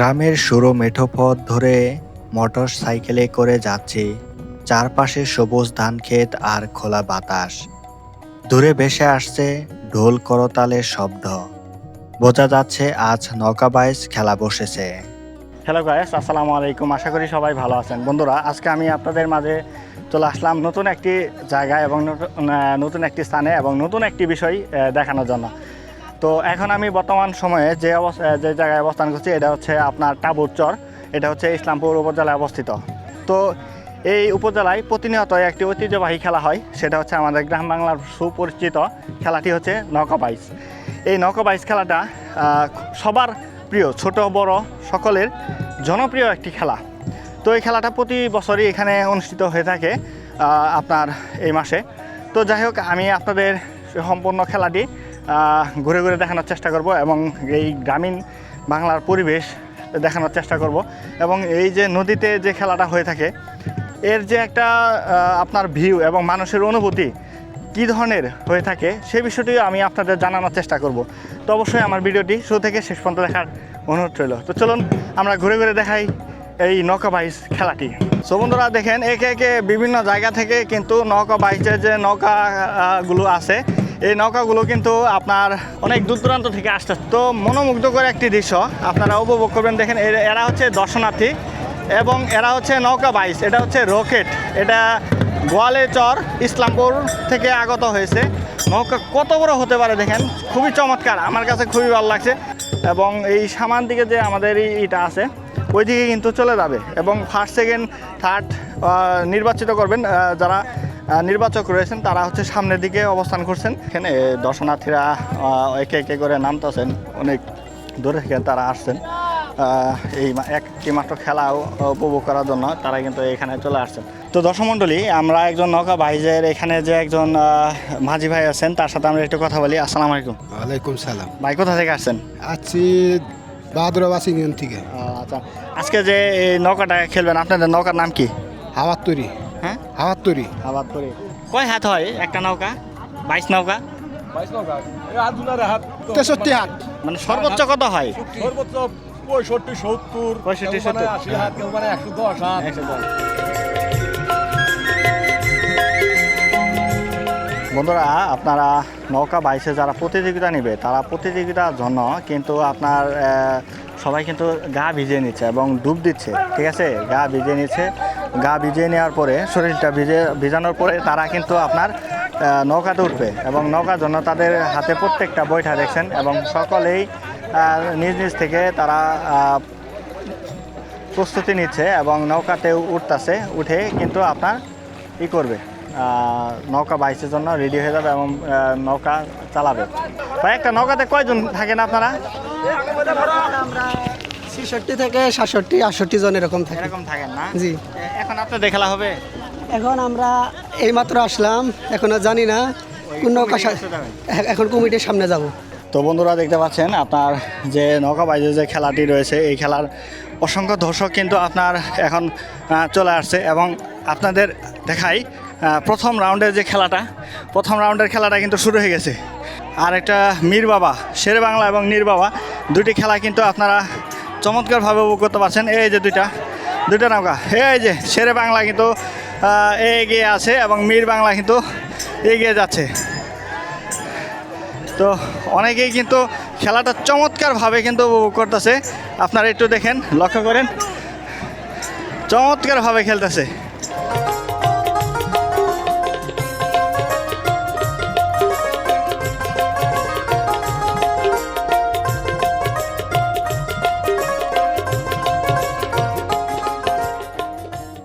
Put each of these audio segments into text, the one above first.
গ্রামের সরু মেঠো পথ ধরে মোটর সাইকেলে করে যাচ্ছি। চারপাশে সবুজ ধান ক্ষেত আর খোলা বাতাস। দূরে ভেসে আসছে ঢোল করতালের শব্দ। বোঝা যাচ্ছে আজ নৌকা বাইচ খেলা বসেছে। হ্যালো গায়েস আসসালামু আলাইকুম। আশা করি সবাই ভালো আছেন। বন্ধুরা, আজকে আমি আপনাদের মাঝে চলে আসলাম নতুন একটি জায়গায় এবং নতুন একটি স্থানে এবং নতুন একটি বিষয় দেখানোর জন্য। তো এখন আমি বর্তমান সময়ে যে অবস্থা যে জায়গায় অবস্থান করছি, এটা হচ্ছে আপনার টাবুরচর এটা হচ্ছে ইসলামপুর উপজেলায় অবস্থিত। তো এই উপজেলায় প্রতিনিয়ত একটি ঐতিহ্যবাহী খেলা হয়। সেটা হচ্ছে আমাদের গ্রাম বাংলার সুপরিচিত খেলাটি হচ্ছে নৌকা বাইচ এই নৌকা বাইচ খেলাটা সবার প্রিয়, ছোট, বড় সকলের জনপ্রিয় একটি খেলা। তো এই খেলাটা প্রতি বছরই এখানে অনুষ্ঠিত হয়ে থাকে আপনার এই মাসে। তো যাই হোক, আমি আপনাদের সম্পূর্ণ খেলাটি ঘুরে ঘুরে দেখানোর চেষ্টা করব এবং এই গ্রামীণ বাংলার পরিবেশ দেখানোর চেষ্টা করব। এবং এই যে নদীতে যে খেলাটা হয়ে থাকে, এর যে একটা আপনার ভিউ এবং মানুষের অনুভূতি কী ধরনের হয়ে থাকে, সে বিষয়টি আমি আপনাদের জানানোর চেষ্টা করব। তো অবশ্যই আমার ভিডিওটি শুরু থেকে শেষ পর্যন্ত দেখার অনুরোধ রইল। তো চলুন, আমরা ঘুরে ঘুরে দেখাই এই নৌকা বাইচ খেলাটি। সো বন্ধুরা, দেখেন, একে একে বিভিন্ন জায়গা থেকে কিন্তু নৌকা বাইচের যে নৌকাগুলো আছে এই নৌকাগুলো কিন্তু আপনার অনেক দূর দূরান্ত থেকে আসছে। তো মনোমুগ্ধকর একটি দৃশ্য, আপনারা উপভোগ করবেন। দেখেন, এর- হচ্ছে দর্শনার্থী এবং এরা হচ্ছে নৌকা বাইস এটা হচ্ছে রকেট। এটা গোয়ালে চর ইসলামপুর থেকে আগত হয়েছে। নৌকা কত বড় হতে পারে দেখেন, খুবই চমৎকার, আমার কাছে খুবই ভালো লাগছে। এবং এই সামান দিকে যে আমাদের এই ইটা আছে ওই দিকে কিন্তু চলে যাবে এবং ফার্স্ট সেকেন্ড থার্ড নির্বাচিত করবেন যারা নির্বাচক রয়েছেন তারা হচ্ছে সামনের দিকে অবস্থান করছেন। এখানে দর্শনার্থীরা একে একে করে নামতেছেন অনেক দূরে থেকে তারা আসছেন। এই একটি মাত্র খেলা উপভোগ করার জন্য তারা কিন্তু এখানে চলে আসছেন। তো দর্শক মণ্ডলী আমরা একজন নৌকা ভাইজের এখানে যে একজন মাঝি ভাই আছেন তার সাথে আমরা একটু কথা বলি। আসসালামু আলাইকুম। ওয়ালাইকুম সালাম। ভাই কোথা থেকে আসছেন? আছি বাহাদুরাবাস ইউনিয়ন থেকে। আচ্ছা। আজকে যে এই নৌকাটা খেলবেন আপনাদের নৌকার নাম কি? হাওয়ার তৈরি হাওয়ার তৈরি কয় হাত হয়? একটা নৌকা? বাইশ নৌকা? তেষট্টি হাত। মানে সর্বোচ্চ কত হয়? সর্বোচ্চ পঁয়ষট্টি সত্তর। পঁয়ষট্টি, কেউ মানে সত্তর। আশি হাত কেউ মানে একশো দশ হাত। একশো দশ। বন্ধুরা আপনারা নৌকা বাইশে যারা প্রতিযোগিতা নেবে তারা প্রতিযোগিতার জন্য কিন্তু আপনার সবাই কিন্তু গা ভিজিয়ে নিচ্ছে এবং ডুব দিচ্ছে, ঠিক আছে? গা ভিজিয়ে নিচ্ছে। গা ভিজিয়ে নেওয়ার পরে, শরীরটা ভিজে, ভিজানোর পরে তারা কিন্তু আপনার নৌকাতে উঠবে এবং নৌকার জন্য তাদের হাতে প্রত্যেকটা বৈঠা দেখছেন এবং সকলেই নিজ নিজ থেকে তারা প্রস্তুতি নিচ্ছে এবং নৌকাতে উঠতেছে, উঠে কিন্তু আপনার ই করবে নৌকা বাইশের জন্য রেডি হয়ে যাবে এবং নৌকা চালাবে। একটা নৌকাতে কয়জন থাকেন আপনারা? ছেষট্টি থেকে সাতষট্টি আটষট্টি জন এরকম থাকে। এরকম থাকেন না? জি। এখন আপনাদের খেলা হবে? এখন আমরা এইমাত্র আসলাম এখনও জানি না। কোন নৌকা? এ- এখন কমিটির সামনে যাব। তো বন্ধুরা দেখতে পাচ্ছেন আপনার যে নৌকা বাইজের যে খেলাটি রয়েছে এই খেলার অসংখ্য দর্শক কিন্তু আপনার এখন চলে আসছে এবং আপনাদের দেখাই প্রথম রাউন্ডের যে খেলাটা প্রথম রাউন্ডের খেলাটা কিন্তু শুরু হয়ে গেছে। আর একটা মীর বাবা শেরে বাংলা এবং নীর বাবা দুটি খেলা কিন্তু আপনারা চমৎকারভাবে উপভোগ করতে পারছেন। এই যে দুইটা দুইটা নৌকা। এই যে সেরে বাংলা কিন্তু এগিয়ে আছে এবং মির বাংলা কিন্তু এগিয়ে যাচ্ছে। তো অনেকেই কিন্তু খেলাটা চমৎকারভাবে কিন্তু উপভোগ করতেছে। আপনারা একটু দেখেন, লক্ষ্য করেন। চমৎকারভাবে খেলতেছে।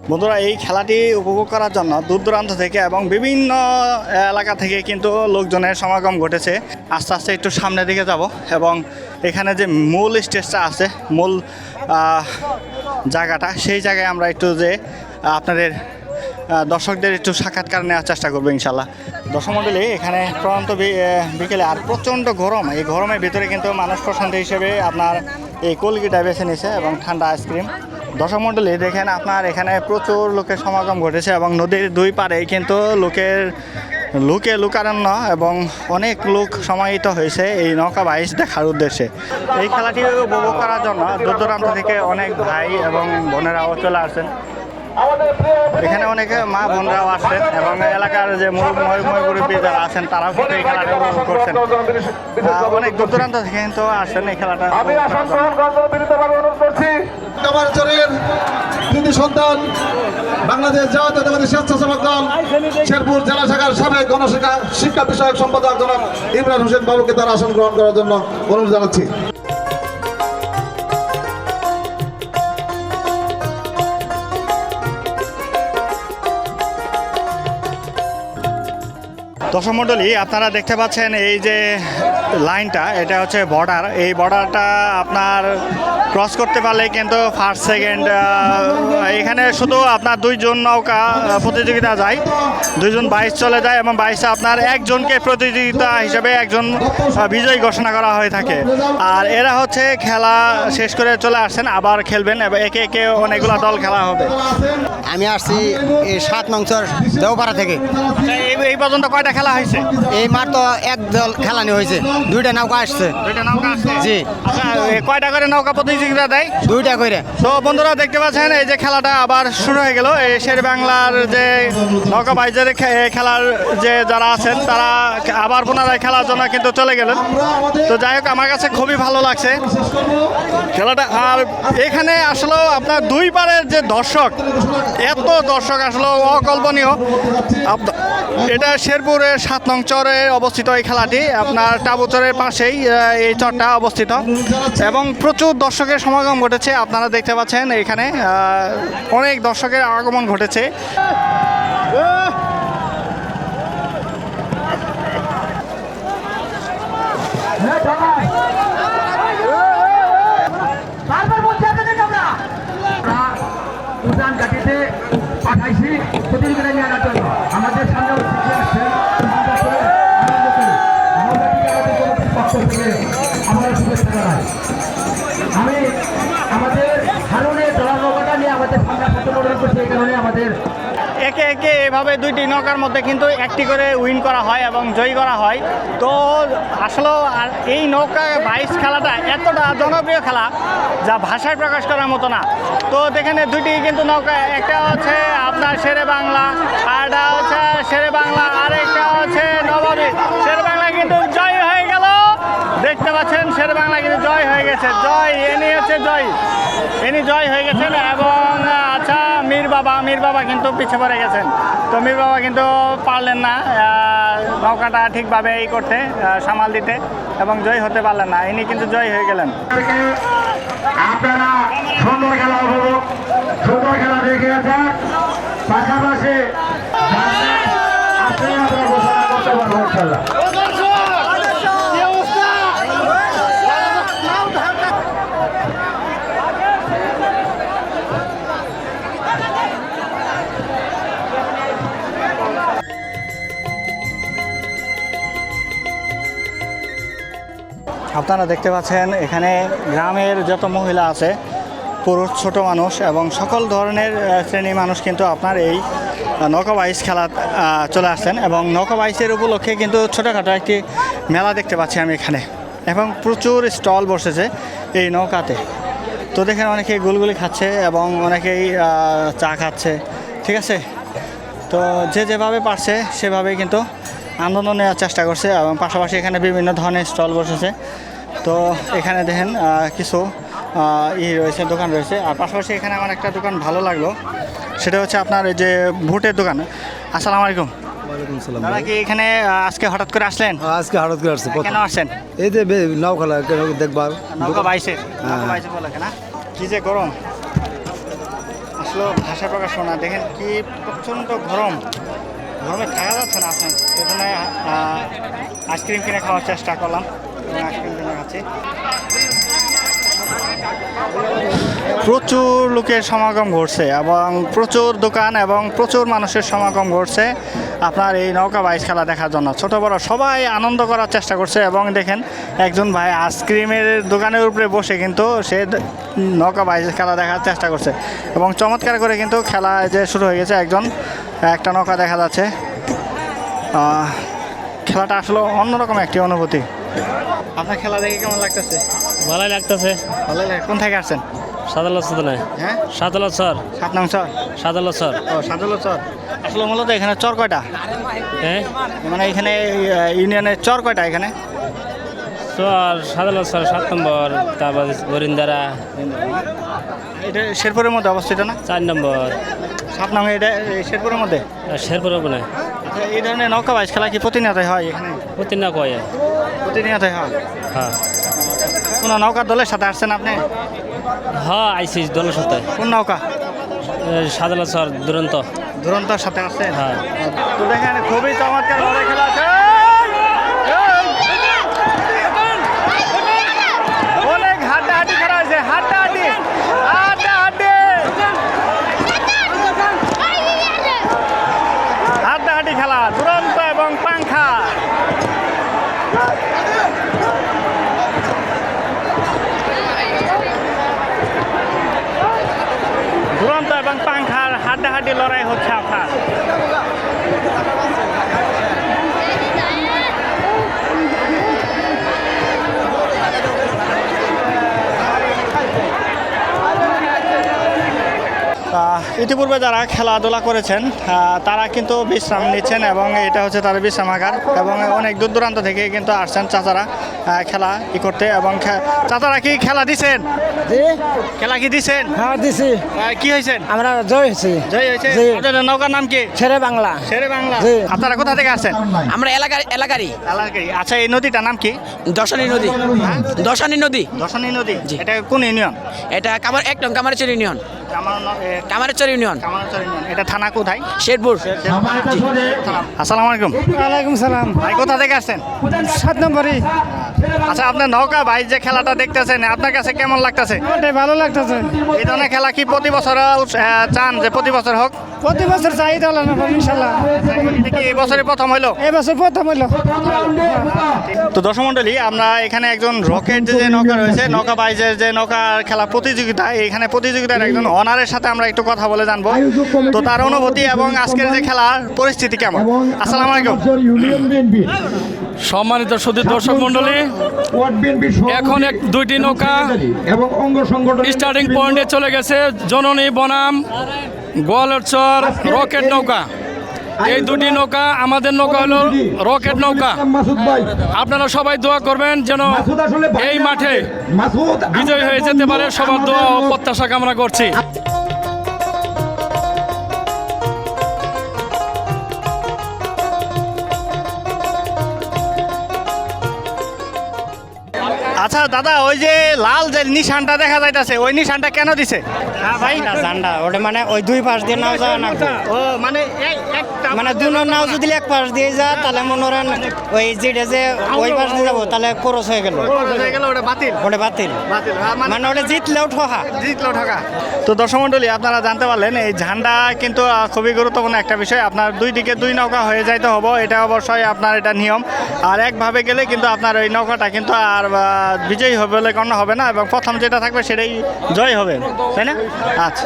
বন্ধুরা, এই খেলাটি উপভোগ করার জন্য দূর দূরান্ত থেকে এবং বিভিন্ন এলাকা থেকে কিন্তু লোকজনের সমাগম ঘটেছে। আস্তে আস্তে একটু সামনের দিকে যাব এবং এখানে যে মূল স্টেজটা আছে, মূল জায়গাটা, সেই জায়গায় আমরা একটু যে আপনাদের দর্শকদের একটু সাক্ষাৎকার নেওয়ার চেষ্টা করব ইনশাল্লাহ দর্শক মণ্ডলী এখানে প্রধানত বি- বিকেলে আর প্রচণ্ড গরম। এই গরমের ভিতরে কিন্তু মানুষ প্রশান্তি হিসেবে আপনার এই কলগিটা বেছে নিছে এবং ঠান্ডা আইসক্রিম। দর্শক মণ্ডলী দেখেন আপনার এখানে প্রচুর লোকের সমাগম ঘটেছে এবং নদীর দুই পারে কিন্তু লোকের, লুকে লুকারণ্য এবং অনেক লোক সমাহিত হয়েছে এই নৌকা বাইশ দেখার উদ্দেশ্যে। এই খেলাটি উপভোগ করার জন্য দূর দূরান্ত থেকে অনেক ভাই এবং বোনেরাও চলে আসছেন। এখানে অনেকে মা বোনরাও আসছেন এবং এলাকার যে মুরব্বী যারা আছেন তারাও কিন্তু এই খেলাটা উপভোগ করছেন। অনেক দূর দূরান্ত থেকে কিন্তু আসছেন এই খেলাটা। কামারচরের কৃতি সন্তান, বাংলাদেশ জাতীয়তাবাদী স্বেচ্ছাসেবক দল, শেরপুর জেলা শাখার সাবেক গণশিক্ষা, শিক্ষা বিষয়ক সম্পাদক জনাব ইমরান হোসেন বাবুকে তার আসন গ্রহণ করার জন্য অনুরোধ জানাচ্ছি। দর্শক মণ্ডলী আপনারা দেখতে পাচ্ছেন এই যে লাইনটা এটা হচ্ছে বর্ডার এই বর্ডারটা আপনার ক্রস করতে পারলে কিন্তু ফার্স্ট সেকেন্ড এখানে শুধু আপনার দুইজন নৌকা প্রতিযোগিতা যায়। দুইজন বাইশ চলে যায় এবং বাইশে আপনার একজনকে প্রতিযোগিতা হিসেবে একজন বিজয়ী ঘোষণা করা হয়ে থাকে। আর এরা হচ্ছে খেলা শেষ করে চলে আসছেন আবার খেলবেন এবং একে একে অনেকগুলো দল খেলা হবে। আমি আসছি এই সাত নংসর দেওপাড়া থেকে। এই এই পর্যন্ত কয়টা খেলা হয়েছে। এই মার তো এক দল খেলানি হয়েছে। দুইটা নৌকা আসছে। দুইটা নৌকা আসছে? জি। আচ্ছা কয়টা করে নৌকা প্রতিযোগিতা দেয়? দুইটা করে। তো বন্ধুরা দেখতে পাচ্ছেন এই যে খেলাটা আবার শুরু হয়ে গেল। এই শের বাংলার যে নৌকা বাইজের খেলার যে যারা আছেন তারা আবার পুনরায় খেলার জন্য কিন্তু চলে গেলেন। তো যাই হোক আমার কাছে খুবই ভালো লাগছে। খেলাটা আর এখানে আসলে আপনার দুই পারের যে দর্শক এত দর্শক আসলে অকল্পনীয়। এটা শেরপুরের সাত নং চরে অবস্থিত এই খেলাটি। আপনার টাবুচরের পাশেই এই চরটা অবস্থিত। এবং প্রচুর দর্শকের সমাগম ঘটেছে, আপনারা দেখতে পাচ্ছেন এখানে অনেক দর্শকের আগমন ঘটেছে। পাঠাইছি প্রতিযোগিতা নিয়ে আনার জন্য। একে একে এভাবে দুইটি নৌকার মধ্যে কিন্তু একটি করে উইন করা হয় এবং জয়ী করা হয়। তো আসলে এই নৌকা বাইশ খেলাটা এতটা জনপ্রিয় খেলা যা ভাষায় প্রকাশ করার মতো না। তো দেখেন দুইটি কিন্তু নৌকা, একটা হচ্ছে আপনার শেরে বাংলা আরটা হচ্ছে শেরে বাংলা আর একটা হচ্ছে নবাবী। শেরে বাংলা কিন্তু জয় দেখতে পাচ্ছেন, শের বাংলা কিন্তু জয় হয়ে গেছে। জয় এনি হচ্ছে জয়। ইনি জয় হয়ে গেছেন এবং আচ্ছা মীর বাবা মীর বাবা কিন্তু পিছিয়ে পড়ে গেছেন। তো মীর বাবা কিন্তু পারলেন না নৌকাটা ঠিকভাবে এই করতে সামাল দিতে এবং জয় হতে পারলেন না। ইনি কিন্তু জয় হয়ে গেলেন। আপনারা সুন্দর খেলা উপভোগ, সুন্দর খেলা দেখে পাশাপাশি আপনি আপনারা ঘোষণা করতে পারব আপনারা দেখতে পাচ্ছেন এখানে গ্রামের যত মহিলা আছে পুরুষ ছোট মানুষ এবং সকল ধরনের শ্রেণির মানুষ কিন্তু আপনার এই আহ, নৌকা বাইশ খেলা চলে আসছেন এবং নৌকা বাইশের উপলক্ষে কিন্তু ছোটোখাটো একটি মেলা দেখতে পাচ্ছি আমি এখানে এবং প্রচুর স্টল বসেছে এই নৌকাতে। তো দেখেন অনেকে গুলগুলি খাচ্ছে এবং অনেকেই চা খাচ্ছে ঠিক আছে? তো যে যেভাবে পারছে সেভাবেই কিন্তু আনন্দ নেওয়ার চেষ্টা করছে এবং পাশাপাশি এখানে বিভিন্ন ধরনের স্টল বসেছে। তো এখানে দেখেন কিছু ই রয়েছে দোকান রয়েছে। আর পাশাপাশি এখানে আমার একটা দোকান ভালো লাগল। সেটা হচ্ছে আপনার এই যে ভুটের দোকান। আসসালামু আলাইকুম। দাদা কি এখানে আজকে হঠাৎ করে আসলেন? আজকে হঠাৎ করে আসছে কেন আসছেন? এই যে বে- নাও খেলা কেন দেখবার? নৌকা বাইশে। বাইশে বলে না কি যে গরম। আসলে ভাষা প্রকাশ না। দেখেন কি প্রচণ্ড গরম। গরমে থাকা যাচ্ছে না, আপনার সেজন্য আইসক্রিম কিনে খাওয়ার চেষ্টা করলাম আইসক্রিম কিনে খাচ্ছি। প্রচুর লোকের সমাগম ঘটছে এবং প্রচুর দোকান এবং প্রচুর মানুষের সমাগম ঘটছে আপনার এই নৌকা বাইশ খেলা দেখার জন্য। ছোট বড় সবাই আনন্দ করার চেষ্টা করছে এবং দেখেন, একজন ভাই আইসক্রিমের দোকানের উপরে বসে কিন্তু সে নৌকা বাইশ খেলা দেখার চেষ্টা করছে এবং চমৎকার করে কিন্তু খেলা যে শুরু হয়ে গেছে। একজন একটা নৌকা দেখা যাচ্ছে। খেলাটা আসলে অন্যরকম একটি অনুভূতি। আপনার খেলা দেখে কেমন লাগতেছে? ভালোই লাগতেছে। ভালোই লাগে। কোন থেকে আসছেন? সাদালত সদনে হ্যাঁ? সাদালত স্যার সাত নং চর? সাদালত স্যার ও সাতলো চর। আসলে মূলত এখানে চর কয়টা? হ্যাঁ? মানে এখানে ইউনিয়নের চর কয়টা এখানে? স্যার সাদালত স্যার সাত নম্বর তারপর বরিন্দারা। এটা শেরপুরের মধ্যে অবস্থিত না? চার নম্বর। সাত নং এটা এই শেরপুরের মধ্যে? আর শেরপুর ওখানে আচ্ছা, এই ধরনের নৌকা বাইশ খেলা কি প্রতিনিয়ত হয় এখানে? প্রতি না কয়ে প্রতিনিয়তই হয়? হ্যাঁ। কোনো নৌকার দলের সাথে আসছেন আপনি? হ্যাঁ আইসিস দলের সাথে। কোন নৌকা? সাদালত স্যার দুরন্ত। দুরন্তর সাথে আসছেন? হ্যাঁ। তো দেখেন খুবই চমৎকার খেলা আছে অনেক হাড্ডাহাড্ডি খেলা হয়েছে হাড্ডাহাড্ডি হাড্ডাহাড্ডি হাড্ডাহাড্ডি খেলা দুরন্ত এবং পাংখা দুরন্ত এবং পাংখার হাড্ডাহাড্ডি লড়াই হচ্ছে আপনার। ইতিপূর্বে যারা খেলাধুলা করেছেন তারা কিন্তু বিশ্রাম নিচ্ছেন এবং এটা হচ্ছে তাদের বিশ্রামাগার এবং অনেক দূর দূরান্ত থেকে কিন্তু আসছেন চাচারা। খেলা ই করতে এবং খে- চাচারা কি খেলা দিছেন? খেলা কি দিছেন? হ্যাঁ দিছি। কি হয়েছেন? আমরা জয় হয়েছি। জয় হয়েছে? নৌকার নাম কি? ছেড়ে বাংলা। শেরে বাংলা। জি। আপনারা কোথা থেকে আসছেন? আমরা এলাকার এলাকারই। আলারকারি। আচ্ছা এই নদীটার নাম কি? দশানী নদী। দশানী নদী। দশনী নদী। এটা কোন ইউনিয়ন? এটা কামার একদম কামারচর ইউনিয়ন। ন- কামারচর ইউনিয়ন। কামারচর ইউনিয়ন। এটা থানা কোথায়? শেরপুর। আসসালামু আলাইকুম। ওয়ালাইকুম সালাম। ভাই কোথা থেকে আসছেন? সাত নম্বরই। আচ্ছা আপনার নৌকা ভাই যে খেলাটা দেখতেছেন আপনার কাছে কেমন লাগতেছে? ভালো লাগতেছে। এই ধরনের খেলা কি প্রতি বছর চান যে প্রতি বছর হোক? প্রতি বছর চাই তাহলে না ইনশাল্লাহ এই বছরই প্রথম হইল? এই বছর প্রথম হইল। তো দর্শক আমরা এখানে একজন রকেট যে যে নৌকা রয়েছে নৌকা বাইজের যে নৌকার খেলা প্রতিযোগিতা এখানে প্রতিযোগিতার একজন অনারের সাথে আমরা একটু কথা বলে জানব। তো তার অনুভূতি এবং আজকের যে খেলার পরিস্থিতি কেমন? আসসালাম আলাইকুম। সম্মানিত সুদী দর্শক মন্ডলী এখন এক দুইটি নৌকা এবং অঙ্গ সংগঠন স্টার্টিং পয়েন্টে চলে গেছে জননী বনাম গোয়ালচর রকেট নৌকা। এই দুটি নৌকা আমাদের নৌকা হলো রকেট নৌকা। আপনারা সবাই দোয়া করবেন যেন এই মাঠে মাসুদ বিজয় হয়ে যেতে পারে। সবার দোয়া ও প্রত্যাশা কামনা করছি। আচ্ছা দাদা ওই যে লাল যে নিশানটা দেখা যাইতাছে ওই নিশানটা কেন দিছে? হ্যাঁ ভাই। ঝান্ডা ওটা মানে ওই দুই পাশ দিয়ে নাও যাওয়া না ও মানে এই একটা মানে দুই নাও যদি এক পাশ দিয়ে যা তাহলে মনে করেন ওই যেটা যে ওই পাশ দিয়ে যাব তাহলে ক্রস হয়ে গেল। হয়ে গেল ওটা বাতিল। ওটা বাতিল। বাতিল। হ্যাঁ, মানে মানে ওটা জিতলেও ঠহা। জিতলো ঢাকা তো দর্শক মণ্ডলী আপনারা জানতে পারলেন এই ঝান্ডা কিন্তু খুবই গুরুত্বপূর্ণ একটা বিষয়। আপনার দুই দিকে দুই নৌকা হয়ে যাইতে হব এটা অবশ্যই আপনার এটা নিয়ম। আর একভাবে গেলে কিন্তু আপনার ওই নৌকাটা কিন্তু আর বিজয়ী হবে বলে গণ্য হবে না এবং প্রথম যেটা থাকবে সেটাই জয় হবে তাই না? আচ্ছা।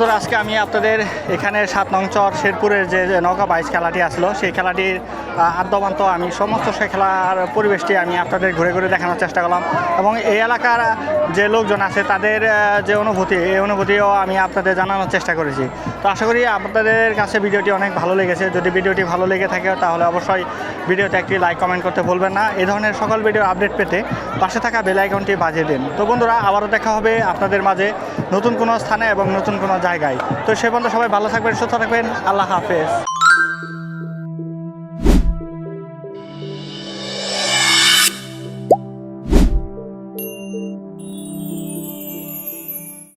বন্ধুরা, আজকে আমি আপনাদের এখানে সাত নং চর শেরপুরের যে নৌকা বাইশ খেলাটি আসলো, সেই খেলাটির আদ্যবান্ত আমি সমস্ত সে খেলার পরিবেশটি আমি আপনাদের ঘুরে ঘুরে দেখানোর চেষ্টা করলাম। এবং এই এলাকার যে লোকজন আছে, তাদের যে অনুভূতি, এই অনুভূতিও আমি আপনাদের জানানোর চেষ্টা করেছি। তো আশা করি আপনাদের কাছে ভিডিওটি অনেক ভালো লেগেছে। যদি ভিডিওটি ভালো লেগে থাকে, তাহলে অবশ্যই ভিডিওতে একটি লাইক, কমেন্ট করতে ভুলবেন না। এই ধরনের সকল ভিডিও আপডেট পেতে পাশে থাকা বেল আইকনটি বাজিয়ে দিন। তো বন্ধুরা, আবারও দেখা হবে আপনাদের মাঝে নতুন কোনো স্থানে এবং নতুন কোনো জায়গায়। তো সে পর্যন্ত সবাই ভালো থাকবেন, সুস্থ থাকবেন। আল্লাহ হাফেজ।